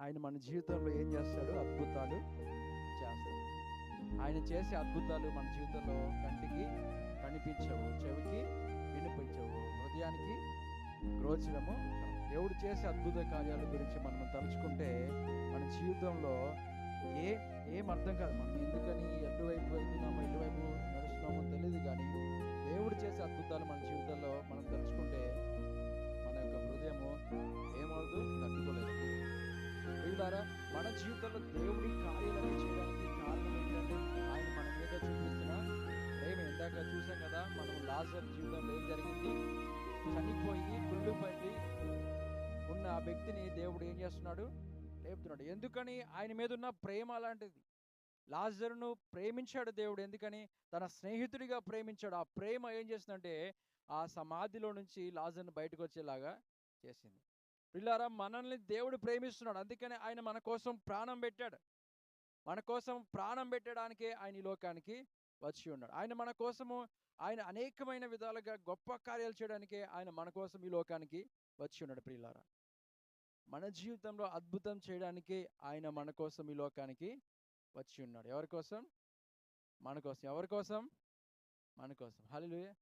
ఆయన మన జీవితంలో ఏం చేస్తాడు అద్భుతాలు చేస్తాడు. ఆయన చేసే అద్భుతాలు మన జీవితంలో కంటికి కనిపించవు చెవికి వినిపించవు హృదయానికి గ్రోచరము. దేవుడు చేసే అద్భుత కార్యాల గురించి మనం తలుచుకుంటే మన జీవితంలో ఏ ఏం అర్థం కాదు. మనం ఎందుకని ఎటువైపు వెళ్తున్నామో ఎటువైపు నడుస్తున్నామో తెలియదు కానీ దేవుడు చేసే అద్భుతాలు మన జీవితంలో మనం తలుచుకుంటే మన యొక్క హృదయము ఏమవుతూ తట్టుకోలేదు ప్రియులారా మన జీవితంలో దేవుడి కార్యాలను చేయడానికి కారణం ఏంటంటే ఆయన మన మీద చూపిస్తున్న ప్రేమ. ఇందాక చూసాం కదా మనం లాజర్ జీవితంలో ఏం జరిగింది? చనిపోయి కుళ్ళు పడి ఉన్న ఆ వ్యక్తిని దేవుడు ఏం చేస్తున్నాడు? లేపుతున్నాడు. ఎందుకని? ఆయన మీద ఉన్న ప్రేమ అలాంటిది. లాజర్ను ప్రేమించాడు దేవుడు. ఎందుకని? తన స్నేహితుడిగా ప్రేమించాడు. ఆ ప్రేమ ఏం చేసిందంటే ఆ సమాధిలో నుంచి లాజర్ను బయటకు వచ్చేలాగా చేసింది. పిల్లారా మనల్ని దేవుడు ప్రేమిస్తున్నాడు. అందుకనే ఆయన మన కోసం ప్రాణం పెట్టాడు. మన కోసం ప్రాణం పెట్టడానికే ఆయన ఈ లోకానికి వచ్చి ఉన్నాడు. ఆయన మన కోసము ఆయన అనేకమైన విధాలుగా గొప్ప కార్యాలు చేయడానికే ఆయన మన కోసం ఈ లోకానికి వచ్చి ఉన్నాడు ప్రియులారా. మన జీవితంలో అద్భుతం చేయడానికి ఆయన మన కోసం ఈ లోకానికి వచ్చి ఉన్నాడు. ఎవరి కోసం? మన కోసం. ఎవరి కోసం? మన కోసం. హలో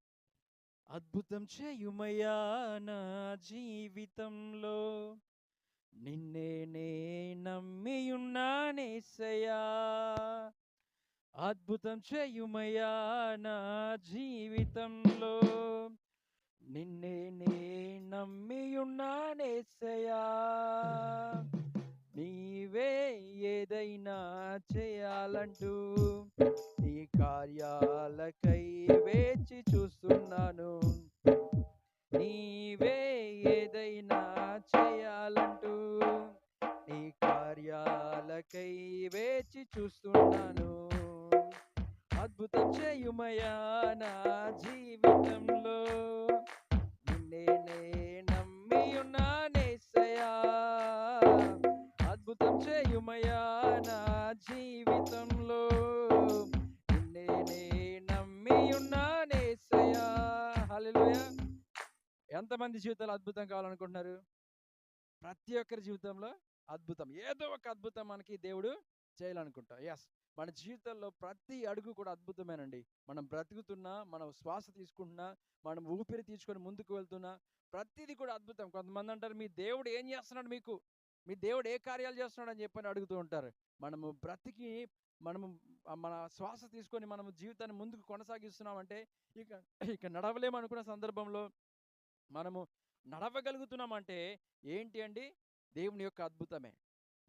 అద్భుతం చేయుమయ్యా నా జీవితంలో. నిన్నే నే నమ్మియున్నానేసయ్యా అద్భుతం చేయుమయ్యా నా జీవితంలో. నిన్నే నే నమ్మియున్నానేసయ్యా నీవే ఏదైనా చేయాలంటూ నీ కార్యాలకై వేచి చూస్తున్నాను. నీవే ఏదైనా చేయాలంటూ నీ కార్యాలకై వేచి చూస్తున్నాను. అద్భుతం చేయుమయా నా జీవితంలో నిన్నే చేయుమయా నా జీవితంలో? నేనే నమ్మి ఉన్నానేసయా హల్లెలూయా. ఎంతమంది జీవితాలు అద్భుతం కావాలనుకుంటున్నారు? ప్రతి ఒక్కరి జీవితంలో అద్భుతం. ఏదో ఒక అద్భుతం మనకి దేవుడు చేయాలనుకుంటాం. ఎస్ మన జీవితంలో ప్రతి అడుగు కూడా అద్భుతమేనండి. మనం బ్రతుకుతున్నా మనం శ్వాస తీసుకుంటున్నా మనం ఊపిరి తీసుకొని ముందుకు వెళ్తున్నా ప్రతిదీ కూడా అద్భుతం. కొంతమంది అంటారు మీ దేవుడు ఏం చేస్తున్నాడు మీకు? మీ దేవుడు ఏ కార్యాలు చేస్తున్నాడు అని చెప్పని అడుగుతూ ఉంటారు. మనము బ్రతికి మనము మన శ్వాస తీసుకొని మనము జీవితాన్ని ముందుకు కొనసాగిస్తున్నామంటే ఇక ఇక నడవలేము అనుకున్న సందర్భంలో మనము నడవగలుగుతున్నామంటే ఏంటి అండి? దేవుని యొక్క అద్భుతమే.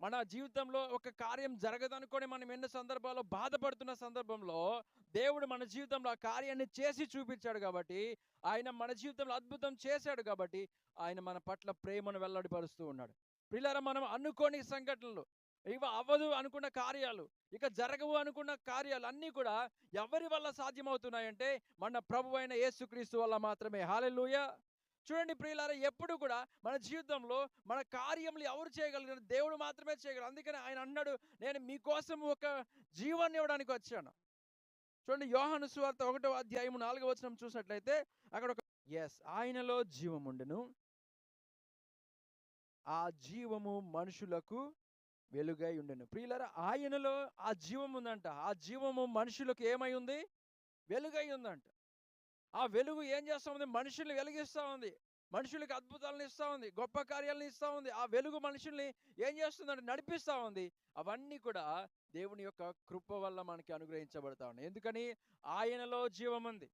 మన జీవితంలో ఒక కార్యం జరగదనుకొని మనం ఎన్నో సందర్భాల్లో బాధపడుతున్న సందర్భంలో దేవుడు మన జీవితంలో ఆ కార్యాన్ని చేసి చూపించాడు కాబట్టి ఆయన మన జీవితంలో అద్భుతం చేశాడు కాబట్టి ఆయన మన పట్ల ప్రేమను వెల్లడిపరుస్తూ ఉన్నాడు. పిల్లల మనం అనుకోని సంఘటనలు ఇవ అవ్వదు అనుకున్న కార్యాలు ఇక జరగవు అనుకున్న కార్యాలు అన్నీ కూడా ఎవరి వల్ల సాధ్యమవుతున్నాయంటే మన ప్రభు అయిన యేసుక్రీస్తు వల్ల మాత్రమే. హాలెలుయ చూడండి ప్రియులారా ఎప్పుడు కూడా మన జీవితంలో మన కార్యములు ఎవరు చేయగలిగిన దేవుడు మాత్రమే చేయగలరు అందుకని ఆయన అన్నాడు నేను మీకోసం ఒక జీవాన్ని ఇవ్వడానికి వచ్చాను. చూడండి యోహాను సువార్త ఒకటో అధ్యాయము నాలుగో వచనం చూసినట్లయితే అక్కడ ఒక ఎస్ ఆయనలో జీవముండును ఆ జీవము మనుషులకు వెలుగై ఉండెను. ప్రియులరా ఆయనలో ఆ జీవం ఉందంట ఆ జీవము మనుషులకు ఏమై ఉంది? వెలుగై ఉందంట. ఆ వెలుగు ఏం చేస్తా ఉంది? మనుషుల్ని వెలిగిస్తా ఉంది. మనుషులకు అద్భుతాలను ఇస్తా ఉంది. గొప్ప కార్యాలను ఇస్తా ఉంది. ఆ వెలుగు మనుషుల్ని ఏం చేస్తుందంటే నడిపిస్తా ఉంది. అవన్నీ కూడా దేవుని యొక్క కృప వల్ల మనకి అనుగ్రహించబడతా ఉన్నాయి. ఎందుకని? ఆయనలో జీవం ఉంది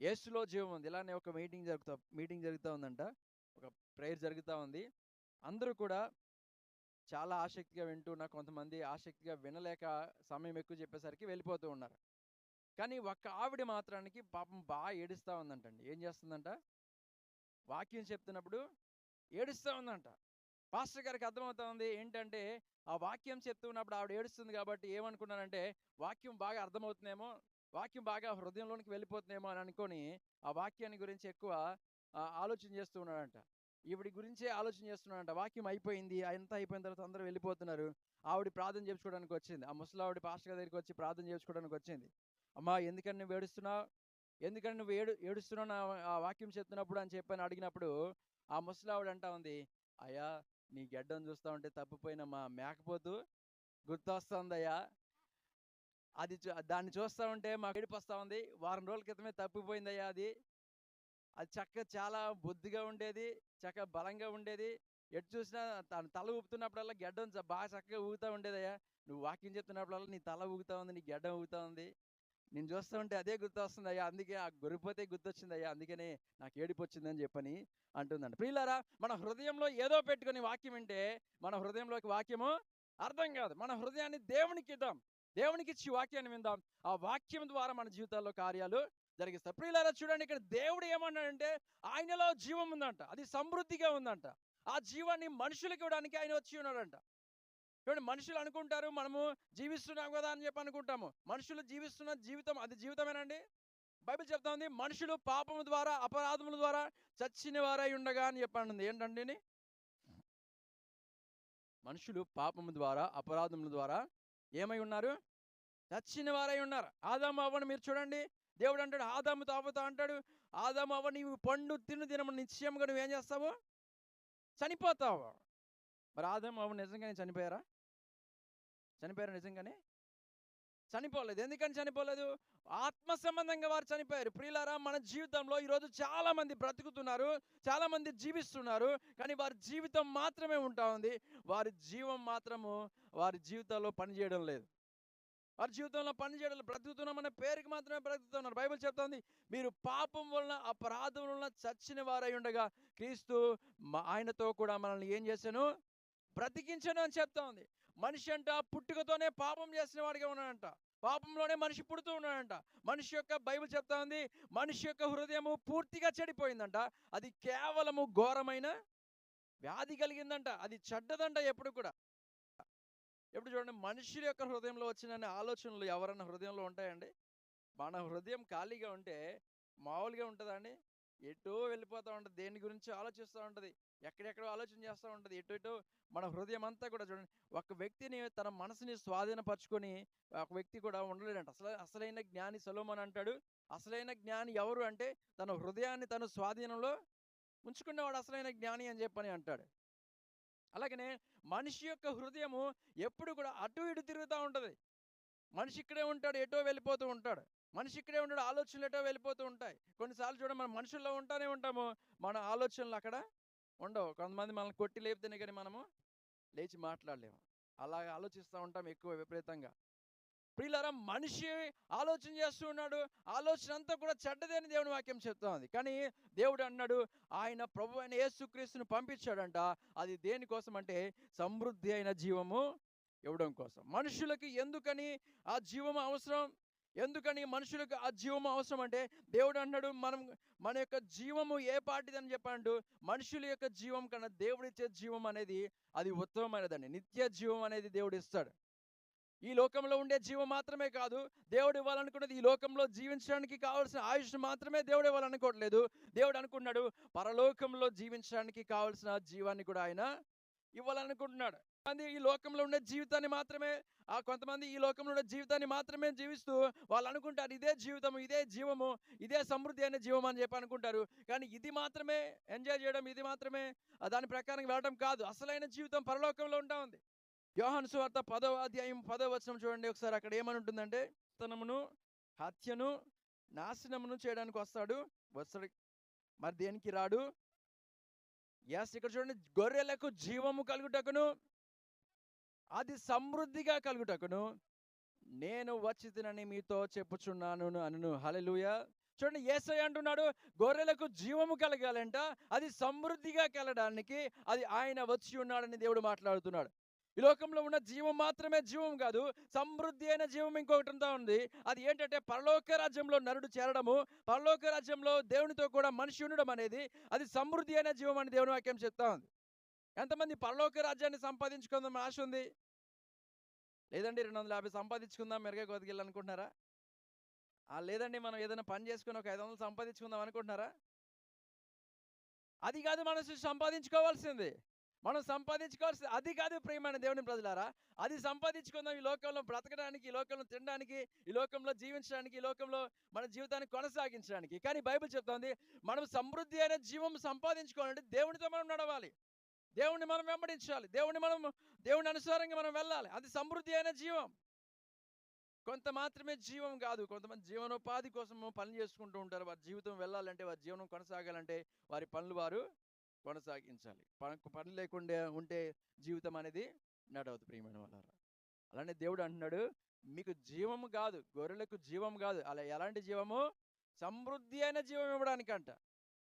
యేసులో జీవం ఉంది ఇలానే ఒక మీటింగ్ జరుగుతా మీటింగ్ జరుగుతూ ఉందంట. ఒక ప్రేయర్ జరుగుతూ ఉంది. అందరూ కూడా చాలా ఆసక్తిగా వింటున్నా కొంతమంది ఆసక్తిగా వినలేక సమయం ఎక్కువ చెప్పేసరికి వెళ్ళిపోతూ ఉన్నారు. కానీ ఒక్క ఆవిడ మాత్రానికి పాపం బాగా ఏడుస్తూ ఉందంటండి. ఏం చేస్తుందంట? వాక్యం చెప్తున్నప్పుడు ఏడుస్తూ ఉందంట. పాస్టర్ గారికి అర్థమవుతా ఉంది ఏంటంటే ఆ వాక్యం చెప్తున్నప్పుడు ఆవిడ ఏడుస్తుంది కాబట్టి ఏమనుకున్నానంటే వాక్యం బాగా అర్థమవుతుందేమో వాక్యం బాగా హృదయంలోనికి వెళ్ళిపోతుందేమో అని అనుకొని ఆ వాక్యాన్ని గురించి ఎక్కువ ఆలోచన చేస్తూ ఉన్నాడంట. ఈవిడి గురించే ఆలోచన చేస్తున్నాడంట. వాక్యం అయిపోయింది. అంతా అయిపోయిన తర్వాత అందరూ వెళ్ళిపోతున్నారు. ఆవిడ ప్రార్థన చేసుకోవడానికి వచ్చింది. ఆ ముసలావిడ పాస్టర్ దగ్గరికి వచ్చి ప్రార్థన చేసుకోవడానికి వచ్చింది. అమ్మా ఎందుకని నువ్వు ఏడుస్తున్నావు? ఎందుకని నువ్వు ఏడు ఏడుస్తున్నావు నా ఆ వాక్యం చెప్తున్నప్పుడు అని చెప్పని అడిగినప్పుడు ఆ ముసలావిడ అంటా ఉంది. అయ్యా నీ గెడ్డం చూస్తా ఉంటే తప్పిపోయిన మా మేకపోతు గుర్తొస్తుందయ్యా అది దాన్ని చూస్తా ఉంటే మాకు ఏడుపు ఉంది. వారం రోజుల క్రితమే తప్పిపోయిందయ్యా అది. అది చక్క చాలా బొద్దుగా ఉండేది చక్క బలంగా ఉండేది. ఎటు చూసినా తను తల ఊపుతున్నప్పుడల్లా గడ్డం బాగా చక్కగా ఊగుతూ ఉండేదయ్యా. నువ్వు వాకింగ్ చెప్తున్నప్పుడల్లా నీ తల ఊగుతా ఉంది నీ గడ్డం ఊగుతా ఉంది. నేను చూస్తూ ఉంటే అదే గుర్తొస్తుంది అయ్యా అందుకే ఆ గొరిపోతే గుర్తొచ్చింది అయ్యా అందుకనే నాకు ఏడుపు వచ్చిందని చెప్పని అంటుందండి ప్రియులారా మన హృదయంలో ఏదో పెట్టుకొని వాక్యం వింటే మన హృదయంలోకి వాక్యము అర్థం కాదు. మన హృదయాన్ని దేవునికి ఇద్దాం. దేవునికి ఇచ్చి వాక్యాన్ని విందాం. ఆ వాక్యం ద్వారా మన జీవితాల్లో కార్యాలు జరిగిస్తారు. ప్రియులారా చూడండి ఇక్కడ దేవుడు ఏమన్నాడంటే ఆయనలో జీవం ఉందంట. అది సమృద్ధిగా ఉందంట. ఆ జీవాన్ని మనుషులకు ఇవ్వడానికి ఆయన వచ్చి ఉన్నాడంట. చూడండి మనుషులు అనుకుంటారు మనము జీవిస్తున్నాం కదా అని చెప్పి అనుకుంటాము. మనుషులు జీవిస్తున్న జీవితం అది జీవితమేనండి? బైబిల్ చెప్తా ఉంది మనుషులు పాపము ద్వారా అపరాధముల ద్వారా చచ్చిన వారై ఉండగా అని చెప్పండి ఏంటండి మనుషులు పాపము ద్వారా అపరాధముల ద్వారా ఏమై ఉన్నారు? నచ్చిన వారై ఉన్నారు. ఆదాము అవ్వను మీరు చూడండి. దేవుడు అంటాడు ఆదాము తాపుతా అంటాడు. ఆదాము అవ్వ నీవు పండు తిను దినము నిశ్చయంగా నువ్వేం చేస్తావు? చనిపోతావు. మరి ఆదాము అవ్వ నిజంగానే చనిపోయారా? చనిపోయారా నిజంగానే? చనిపోలేదు. ఎందుకని చనిపోలేదు? ఆత్మ సంబంధంగా వారు చనిపోయారు. ప్రియులారా మన జీవితంలో ఈరోజు చాలామంది బ్రతుకుతున్నారు చాలామంది జీవిస్తున్నారు కానీ వారి జీవితం మాత్రమే ఉంటా ఉంది. వారి జీవం మాత్రము వారి జీవితంలో పనిచేయడం లేదు. వారి జీవితంలో పని చేయడం బ్రతుకుతున్నామనే పేరుకి మాత్రమే బ్రతుకుతున్నారు. బైబిల్ చెప్తోంది మీరు పాపం వలన అపరాధం వలన చచ్చిన వారై ఉండగా క్రీస్తు ఆయనతో కూడా మనల్ని ఏం చేశాను? బ్రతికించను అని చెప్తా ఉంది. మనిషి అంట పుట్టుకతోనే పాపం చేసిన వాడిగా ఉన్నాడంట. పాపంలోనే మనిషి పుడుతూ ఉన్నాడంట. మనిషి యొక్క బైబిల్ చెప్తా ఉంది మనిషి యొక్క హృదయము పూర్తిగా చెడిపోయిందంట. అది కేవలము ఘోరమైన వ్యాధి కలిగిందంట. అది చెడ్డదంట ఎప్పుడు కూడా. ఎప్పుడు చూడండి మనుషుల యొక్క హృదయంలో వచ్చిన ఆలోచనలు ఎవరన్నా హృదయంలో ఉంటాయండి? మన హృదయం ఖాళీగా ఉంటే మామూలుగా ఉంటుందా అండి? ఎటో వెళ్ళిపోతూ ఉంటుంది. దేని గురించి ఆలోచిస్తూ ఉంటుంది? ఎక్కడెక్కడో ఆలోచన చేస్తూ ఉంటుంది. ఎటు ఎటు మన హృదయం అంతా కూడా చూడండి. ఒక వ్యక్తిని తన మనసుని స్వాధీనపరచుకొని ఒక వ్యక్తి కూడా ఉండలేడంట. అసలు అసలైన జ్ఞాని సలోమన్ అంటాడు. అసలైన జ్ఞాని ఎవరు అంటే తన హృదయాన్ని తన స్వాధీనంలో ఉంచుకున్నవాడు అసలైన జ్ఞాని అని చెప్పని అంటాడు. అలాగనే మనిషి యొక్క హృదయము ఎప్పుడు కూడా అటు ఇటు తిరుగుతూ ఉంటుంది. మనిషి ఇక్కడే ఉంటాడు ఎటో వెళ్ళిపోతూ ఉంటాడు. మనిషి ఇక్కడే ఉంటాడు ఆలోచనలు ఎటో వెళ్ళిపోతూ ఉంటాయి. కొన్నిసార్లు చూడ మనం మనుషుల్లో ఉంటానే ఉంటాము. మన ఆలోచనలు అక్కడ ఉండవు. కొంతమంది మనల్ని కొట్టి లేపితేనే కానీ మనము లేచి మాట్లాడలేము. అలాగే ఆలోచిస్తూ ఉంటాం ఎక్కువ విపరీతంగా. ప్రియులరా మనిషి ఆలోచన చేస్తూ ఉన్నాడు. ఆలోచన అంతా కూడా చెడ్డదని దేవుని వాక్యం చెప్తా ఉంది కానీ దేవుడు అన్నాడు ఆయన ప్రభు అయిన యేసుక్రీస్తుని పంపించాడంట. అది దేనికోసం అంటే సమృద్ధి అయిన జీవము ఇవ్వడం కోసం. మనుషులకి ఎందుకని ఆ జీవము అవసరం? ఎందుకని మనుషులకు ఆ జీవము అవసరం అంటే దేవుడు అన్నాడు మనం మన యొక్క జీవము ఏ పాటిదని చెప్పాడు. మనుషుల యొక్క జీవం కన్నా దేవుడిచ్చే జీవం అనేది అది ఉత్తమమైనదండి నిత్య జీవం అనేది దేవుడు ఇస్తాడు. ఈ లోకంలో ఉండే జీవం మాత్రమే కాదు దేవుడు ఇవ్వాలనుకున్నది ఈ లోకంలో జీవించడానికి కావాల్సిన ఆయుష్ మాత్రమే దేవుడు ఇవ్వాలనుకోవట్లేదు. దేవుడు అనుకున్నాడు పరలోకంలో జీవించడానికి కావాల్సిన జీవాన్ని కూడా ఆయన ఇవ్వాలనుకుంటున్నాడు. మంది ఈ లోకంలో ఉండే జీవితాన్ని మాత్రమే ఆ కొంతమంది ఈ లోకంలో ఉండే జీవితాన్ని మాత్రమే జీవిస్తూ వాళ్ళు అనుకుంటారు ఇదే జీవితము ఇదే జీవము ఇదే సమృద్ధి అనే జీవం అని చెప్పి అనుకుంటారు. కానీ ఇది మాత్రమే ఎంజాయ్ చేయడం ఇది మాత్రమే దాని ప్రకారం వెళ్ళడం కాదు. అసలైన జీవితం పరలోకంలో ఉంటా ఉంది. యోహాను సువార్త పదవ అధ్యాయం పదవ వచనం చూడండి. ఒకసారి అక్కడ ఏమని ఉంటుందంటే తనమును హత్యను నాశనమును చేయడానికి వస్తాడు. వస్తాడు. మరి దేనికి రాడు? ఎస్ ఇక్కడ చూడండి. గొర్రెలకు జీవము కలుగుటకును అది సమృద్ధిగా కలుగుటకును నేను వచ్చి తినని మీతో చెప్పుచున్నాను అనును. హల్లెలూయా చూడండి ఏసై అంటున్నాడు గొర్రెలకు జీవము కలగాలంట అది సమృద్ధిగా కలగడానికి అది ఆయన వచ్చి ఉన్నాడని దేవుడు మాట్లాడుతున్నాడు. ఈ లోకంలో ఉన్న జీవం మాత్రమే జీవం కాదు సమృద్ధి అయిన జీవం ఇంకొకటి ఉంది. అది ఏంటంటే పరలోక రాజ్యంలో నరుడు చేరడము. పరలోక రాజ్యంలో దేవునితో కూడా మనిషి ఉండడం అనేది అది సమృద్ధి అయిన జీవం అని దేవుని వాక్యం చెప్తా ఉంది. ఎంతమంది పరలోక రాజ్యాన్ని సంపాదించుకుందాం ఆశ ఉంది? లేదండి రెండు వందల యాభై సంపాదించుకుందాం మెరుగే కొద్దిగిల్లు ఆ, లేదండి మనం ఏదైనా పని చేసుకుని ఒక ఐదు వందలు సంపాదించుకుందాం అనుకుంటున్నారా? అది కాదు మనసు సంపాదించుకోవాల్సింది. మనం సంపాదించుకోవాల్సింది అది కాదు ప్రియమైన దేవుని ప్రజలారా అది సంపాదించుకుందాం ఈ లోకంలో బ్రతకడానికి ఈ లోకంలో తినడానికి ఈ లోకంలో జీవించడానికి ఈ లోకంలో మన జీవితాన్ని కొనసాగించడానికి. కానీ బైబిల్ చెప్తోంది మనం సమృద్ధి అయిన జీవం సంపాదించుకోవాలంటే దేవునితో మనం నడవాలి. దేవుణ్ణి మనం వెంబడించాలి. దేవుణ్ణి మనం దేవుని అనుసారంగా మనం వెళ్ళాలి. అది సమృద్ధి అయిన జీవం. కొంత మాత్రమే జీవం కాదు. కొంతమంది జీవనోపాధి కోసం పని చేసుకుంటూ ఉంటారు. వారి జీవితం వెళ్ళాలంటే వారి జీవనం కొనసాగాలంటే వారి పనులు వారు కొనసాగించాలి. పని పని లేకుండా ఉంటే జీవితం అనేది నడవదు ప్రియమైన వాళ్ళారా అలానే దేవుడు అంటున్నాడు మీకు జీవము కాదు గొర్రెలకు జీవం కాదు అలా ఎలాంటి జీవము? సమృద్ధి అయిన జీవం ఇవ్వడానికంట.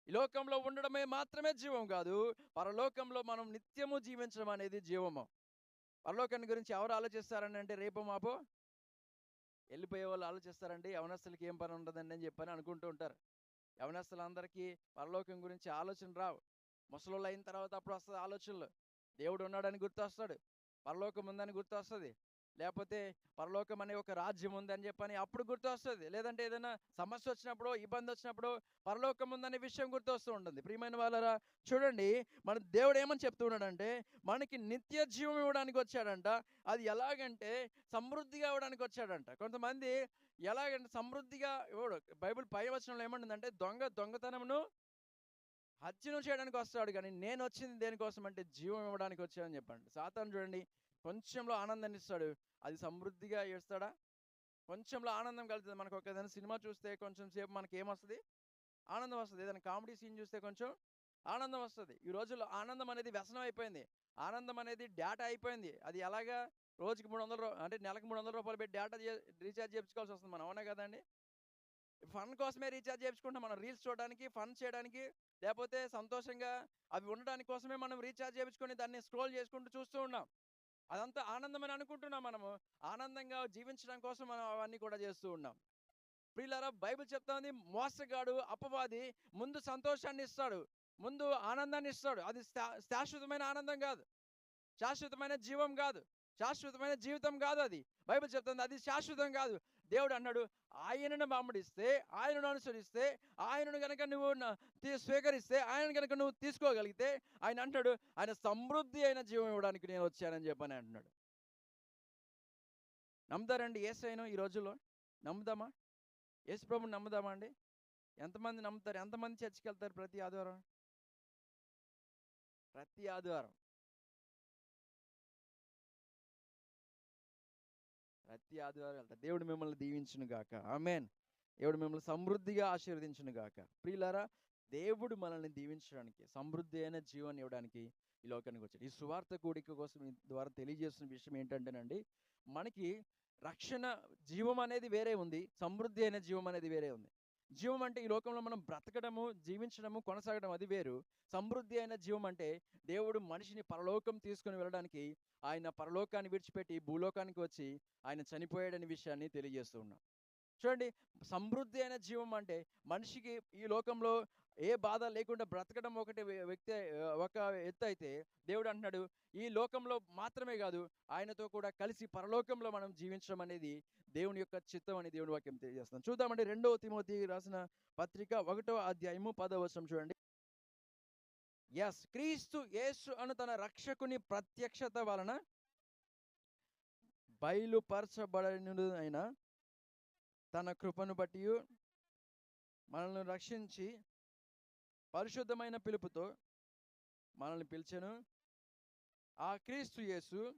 ఈ లోకంలో ఉండడమే మాత్రమే జీవం కాదు పరలోకంలో మనం నిత్యము జీవించడం అనేది జీవము. పరలోకాన్ని గురించి ఎవరు ఆలోచిస్తారని అంటే రేపు మాపో? వెళ్ళిపోయే వాళ్ళు ఆలోచిస్తారండి యవనస్తులకి ఏం పని ఉండదండి అని చెప్పని అనుకుంటూ ఉంటారు. యవనస్తులందరికీ పరలోకం గురించి ఆలోచన రావు. ముసలోళ్ళు అయిన తర్వాత అప్పుడు వస్తుంది ఆలోచనలు. దేవుడు ఉన్నాడని గుర్తొస్తాడు. పరలోకం ఉందని గుర్తొస్తుంది. లేకపోతే పరలోకం అనే ఒక రాజ్యం ఉందని చెప్పని అప్పుడు గుర్తొస్తుంది. లేదంటే ఏదైనా సమస్య వచ్చినప్పుడు ఇబ్బంది వచ్చినప్పుడు పరలోకం ఉందనే విషయం గుర్తొస్తూ ఉంటుంది. ప్రియమైన వాళ్ళరా చూడండి మన దేవుడు ఏమని చెప్తున్నాడంటే మనకి నిత్య జీవం ఇవ్వడానికి వచ్చాడంట. అది ఎలాగంటే సమృద్ధిగా ఇవ్వడానికి వచ్చాడంట. కొంతమంది ఎలాగంటే సమృద్ధిగా ఇవ్వడు. బైబిల్ పై వచనంలో ఏమంటుందంటే దొంగ దొంగతనమును హత్యను చేయడానికి వస్తాడు కానీ నేను వచ్చింది దేనికోసం అంటే జీవం ఇవ్వడానికి వచ్చానని చెప్పండి. సాతాను చూడండి కొంచెంలో ఆనందాన్ని ఇస్తాడు అది సమృద్ధిగా ఇస్తాడా కొంచెంలో ఆనందం కలుగుతుంది. మనకు ఒక ఏదైనా సినిమా చూస్తే కొంచెం సేపు మనకి ఏమొస్తుంది? ఆనందం వస్తుంది. ఏదైనా కామెడీ సీన్ చూస్తే కొంచెం ఆనందం వస్తుంది. ఈ రోజుల్లో ఆనందం అనేది వ్యసనం అయిపోయింది. ఆనందం అనేది డేటా అయిపోయింది. అది ఎలాగా రోజుకి మూడు వందల అంటే నెలకు మూడు వందల రూపాయలు పెట్టి డేటా రీఛార్జ్ చేయించుకోవాల్సి వస్తుంది. మనం అవునా కదండి ఫన్ కోసమే రీఛార్జ్ చేయించుకుంటాం మనం రీల్స్ చూడడానికి ఫన్ చేయడానికి లేకపోతే సంతోషంగా అవి ఉండడానికి కోసమే మనం రీఛార్జ్ చేయించుకొని దాన్ని స్క్రోల్ చేసుకుంటూ చూస్తూ ఉన్నాం. అదంతా ఆనందమని అనుకుంటున్నాం మనము. ఆనందంగా జీవించడం కోసం మనం అవన్నీ కూడా చేస్తూ ఉన్నాం. ప్రియులారా బైబిల్ చెప్తోంది మోసగాడు అపవాది ముందు సంతోషాన్ని ఇస్తాడు ముందు ఆనందాన్ని ఇస్తాడు. అది శాశ్వతమైన ఆనందం కాదు. శాశ్వతమైన జీవం కాదు. శాశ్వతమైన జీవితం కాదు అది. బైబిల్ చెప్తుంది అది శాశ్వతం కాదు. దేవుడు అన్నాడు ఆయనను మామడిస్తే ఆయనను అనుసరిస్తే ఆయనను కనుక నువ్వు స్వీకరిస్తే ఆయన కనుక నువ్వు తీసుకోగలిగితే ఆయన అంటాడు ఆయన సమృద్ధి అయిన జీవం ఇవ్వడానికి నేను వచ్చానని చెప్పని అంటున్నాడు. నమ్ముతారండి ఏసైను ఈ రోజుల్లో? నమ్ముదామా? యేసు ప్రభుని నమ్ముదామా అండి? ఎంతమంది నమ్ముతారు? ఎంతమంది చర్చికి వెళ్తారు ప్రతి ఆదివారం? ప్రతి ఆదివారం. ప్రతి ఆదివారం వెళ్తారు దేవుడు మిమ్మల్ని దీవించును గాక. ఆమెన్. దేవుడు మిమ్మల్ని సమృద్ధిగా ఆశీర్వదించును గాక. ప్రియులారా దేవుడు మనల్ని దీవించడానికి సమృద్ధి అయిన జీవాన్ని ఇవ్వడానికి ఈ లోకానికి వచ్చాడు. ఈ సువార్త కూడిక కోసం ద్వారా తెలియజేస్తున్న విషయం ఏంటంటేనండి మనకి రక్షణ జీవం అనేది వేరే ఉంది సమృద్ధి అయిన జీవం అనేది వేరే ఉంది. జీవం అంటే ఈ లోకంలో మనం బ్రతకడము జీవించడము కొనసాగడం అది వేరు. సమృద్ధి అయిన జీవం అంటే దేవుడు మనిషిని పరలోకం తీసుకుని వెళ్ళడానికి ఆయన పరలోకాన్ని విడిచిపెట్టి భూలోకానికి వచ్చి ఆయన చనిపోయాడనే విషయాన్ని తెలియజేస్తూ ఉన్నాం. చూడండి సమృద్ధి అయిన జీవం అంటే మనిషికి ఈ లోకంలో ఏ బాధ లేకుండా బ్రతకడం ఒకటి వ్యక్తి ఒక ఎత్తు అయితే దేవుడు అంటున్నాడు ఈ లోకంలో మాత్రమే కాదు ఆయనతో కూడా కలిసి పరలోకంలో మనం జీవించడం అనేది దేవుని యొక్క చిత్తం అని దేవుని వాక్యం తెలియజేస్తాం చూద్దామండి రెండవ తిమోతి రాసిన పత్రిక ఒకటవ అధ్యాయము పదవ వచనం చూడండి. ఎస్ క్రీస్తు యేసు అను తన రక్షకుని ప్రత్యక్షత వలన బయలుపరచబడిన అయిన తన కృపను బట్టి మనల్ని రక్షించి పరిశుద్ధమైన పిలుపుతో మనల్ని పిలిచెను. ఆ క్రీస్తు యేసు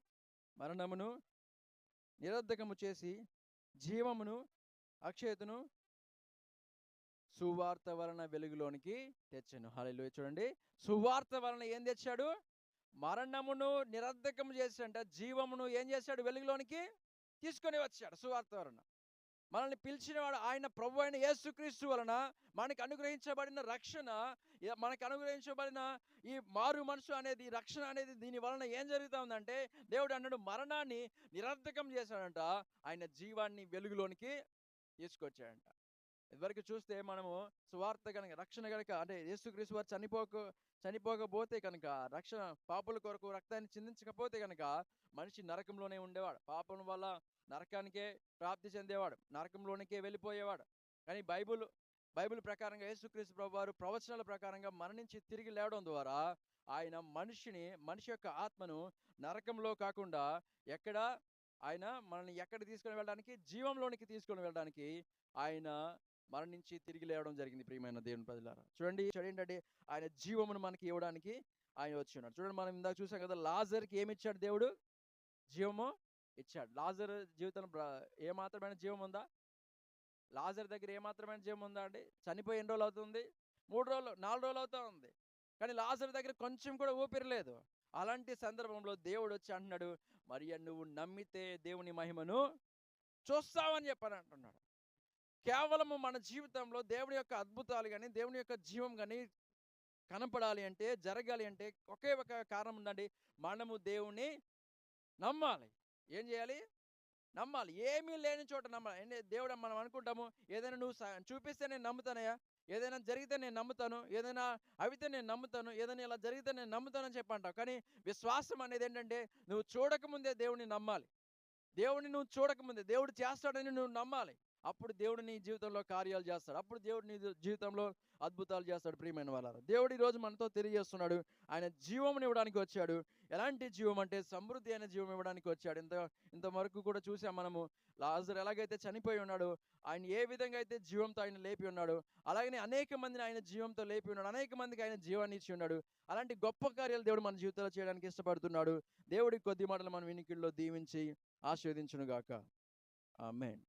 మరణమును నిరర్ధకము చేసి జీవమును అక్షయతను సువార్త వలన వెలుగులోనికి తెచ్చాను. హల్లెలూయా. చూడండి. సువార్త వలన ఏం తెచ్చాడు? మరణమును నిరర్ధకము చేశాడంట జీవమును ఏం చేశాడు? వెలుగులోనికి తీసుకొని వచ్చాడు సువార్త వలన. మనల్ని పిలిచినవాడు ఆయన ప్రభు అయిన యేసుక్రీస్తు వలన మనకు అనుగ్రహించబడిన రక్షణ మనకు అనుగ్రహించబడిన ఈ మారు మనసు అనేది రక్షణ అనేది దీని వలన ఏం జరుగుతుందంటే దేవుడు అన్నాడు మరణాన్ని నిరర్ధకం చేశాడంట. ఆయన జీవాన్ని వెలుగులోనికి తీసుకొచ్చాడంట. ఇదివరకు చూస్తే మనము సువార్త కనుక రక్షణ కనుక అంటే యేసుక్రీస్తు వారు చనిపోక చనిపోకపోతే కనుక రక్షణ పాపుల కొరకు రక్తాన్ని చిందించకపోతే కనుక మనిషి నరకంలోనే ఉండేవాడు. పాపం వల్ల నరకానికే ప్రాప్తి చెందేవాడు నరకంలోనికే వెళ్ళిపోయేవాడు. కానీ బైబిల్ బైబిల్ ప్రకారంగా యేసుక్రీస్తు ప్రభు వారు ప్రవచనాల ప్రకారంగా మరణించి తిరిగి లేవడం ద్వారా ఆయన మనిషిని మనిషి యొక్క ఆత్మను నరకంలో కాకుండా ఎక్కడ? ఆయన మనల్ని ఎక్కడ తీసుకొని వెళ్ళడానికి? జీవంలోనికి తీసుకొని వెళ్ళడానికి ఆయన మరణించి తిరిగి లేవడం జరిగింది ప్రియమైన దేవుని ప్రజలారా. చూడండి చూడండి ఏంటంటే ఆయన జీవమును మనకి ఇవ్వడానికి ఆయన వచ్చి ఉన్నాడు. చూడండి మనం ఇందాక చూసాం కదా లాజర్కి ఏమి ఇచ్చాడు దేవుడు? జీవము ఇచ్చాడు. లాజర్ జీవితం ఏ మాత్రమైన జీవం ఉందా? లాజర్ దగ్గర ఏ మాత్రమైన జీవం ఉందా అండి? చనిపోయి ఎన్ని రోజులు అవుతుంది? మూడు రోజులు నాలుగు రోజులు అవుతా ఉంది. కానీ లాజర్ దగ్గర కొంచెం కూడా ఊపిరి లేదు. అలాంటి సందర్భంలో దేవుడు వచ్చి అంటున్నాడు మరి నువ్వు నమ్మితే దేవుని మహిమను చూస్తావని చెప్పని అంటున్నాడు. కేవలము మన జీవితంలో దేవుని యొక్క అద్భుతాలు కానీ దేవుని యొక్క జీవం కానీ కనపడాలి అంటే జరగాలి అంటే ఒకే ఒక కారణం ఉందండి. మనము దేవుని నమ్మాలి. ఏం చేయాలి? నమ్మాలి. ఏమీ లేని చోట నమ్మాలి దేవుడు మనం అనుకుంటాము ఏదైనా నువ్వు చూపిస్తే నేను నమ్ముతానయ్యా ఏదైనా జరిగితే నేను నమ్ముతాను ఏదైనా అవితే నేను నమ్ముతాను ఏదైనా ఇలా జరిగితే నేను నమ్ముతానని చెప్పి అంటావు. కానీ విశ్వాసం అనేది ఏంటంటే నువ్వు చూడకముందే దేవుడిని నమ్మాలి. దేవుడిని నువ్వు చూడకముందే దేవుడు చేస్తాడని నువ్వు నమ్మాలి. అప్పుడు దేవుడు నీ జీవితంలో కార్యాలు చేస్తాడు. అప్పుడు దేవుడు నీ జీవితంలో అద్భుతాలు చేస్తాడు ప్రియమైన వాళ్ళ దేవుడు ఈరోజు రోజు మనతో తెలియజేస్తున్నాడు. ఆయన జీవం ఇవ్వడానికి వచ్చాడు. ఎలాంటి జీవం అంటే సమృద్ధి అయిన జీవం ఇవ్వడానికి వచ్చాడు. ఇంత ఇంతవరకు కూడా చూసాం మనము. లాజర్ ఎలాగైతే చనిపోయి ఉన్నాడు ఆయన ఏ విధంగా అయితే జీవంతో ఆయన లేపి ఉన్నాడు అలాగనే అనేక మందిని ఆయన జీవంతో లేపి ఉన్నాడు. అనేక మందికి ఆయన జీవాన్ని ఇచ్చి ఉన్నాడు. అలాంటి గొప్ప కార్యాలు దేవుడు మన జీవితంలో చేయడానికి ఇష్టపడుతున్నాడు. దేవుడి కొద్ది మాటలు మనం వినికిల్లో దీవించి ఆస్వాదించును గాక ఆమెన్.